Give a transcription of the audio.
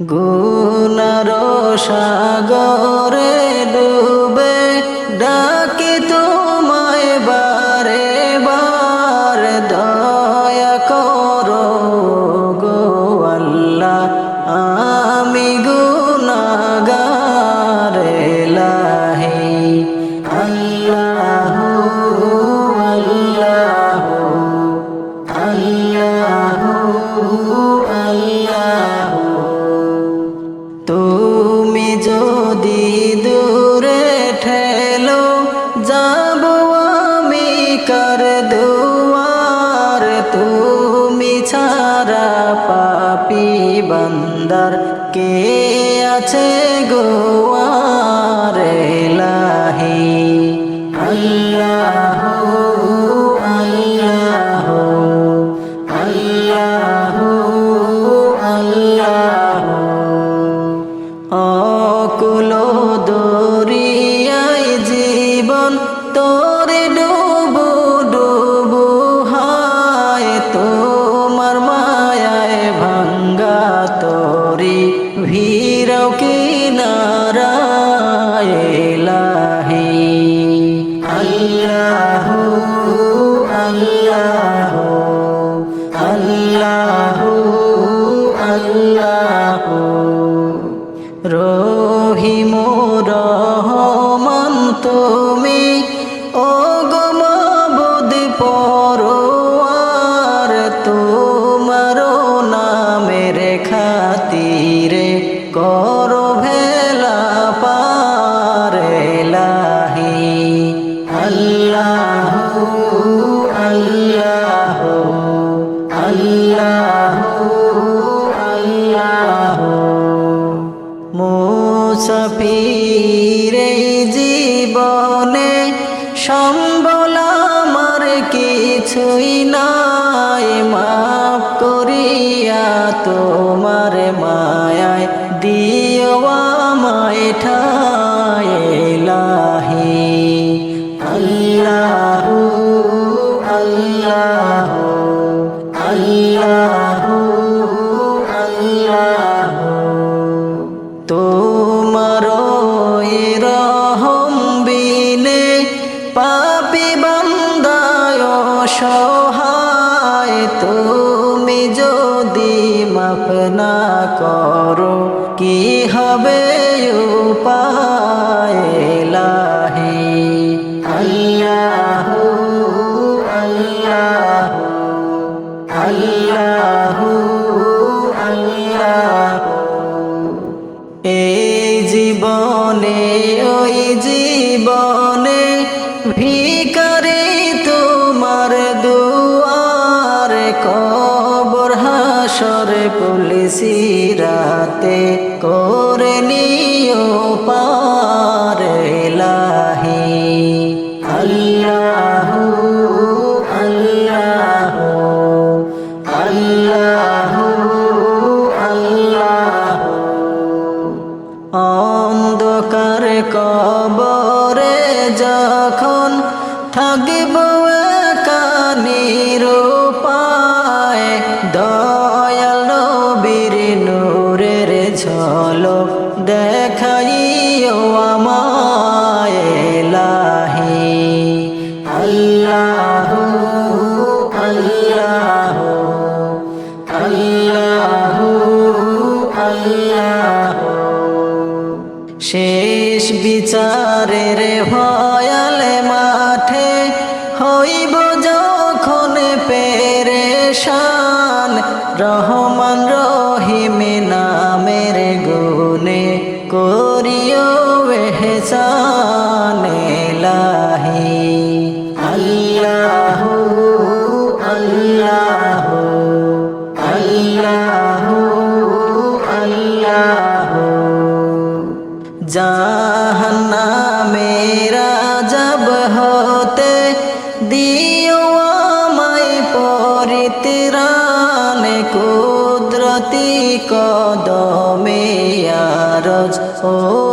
গুনার সাগরে ডুবে বন্দর কে আছে গোয়ার লাহি আল্লাহ আল্লাহ আল্লাহ আল্লাহ। অকুল দরিয়ায় জীবন তোরে আল্লাহ আল্লাহ আল্লাহ। রহিম রহমান তুমি ও গমাবুদ পরোয়ার তোমার নামের খাতিরে করো আল্লাহ আল্লাহ। মুসাফির জীবনে সম্বল আমার কিছুই নাই। মাফ করিয়া তোমার মায়ায় দিও আমায় ঠায় সহায় তুমি যদি মাফ না করো কি হবে উপায় লাহি আল্লাহ আল্লাহ আল্লাহ আল্লাহ। এই জীবনে হাসর পুলিশি রাতে করে নিও পারে লাহি। আল্লাহ আল্লাহ আল্লাহ আল্লাহ। অন্ধকার কবরে যখন থাকিব কানির পায় রহমান রহিম নামের গুনে করিও কদমে আরজ ও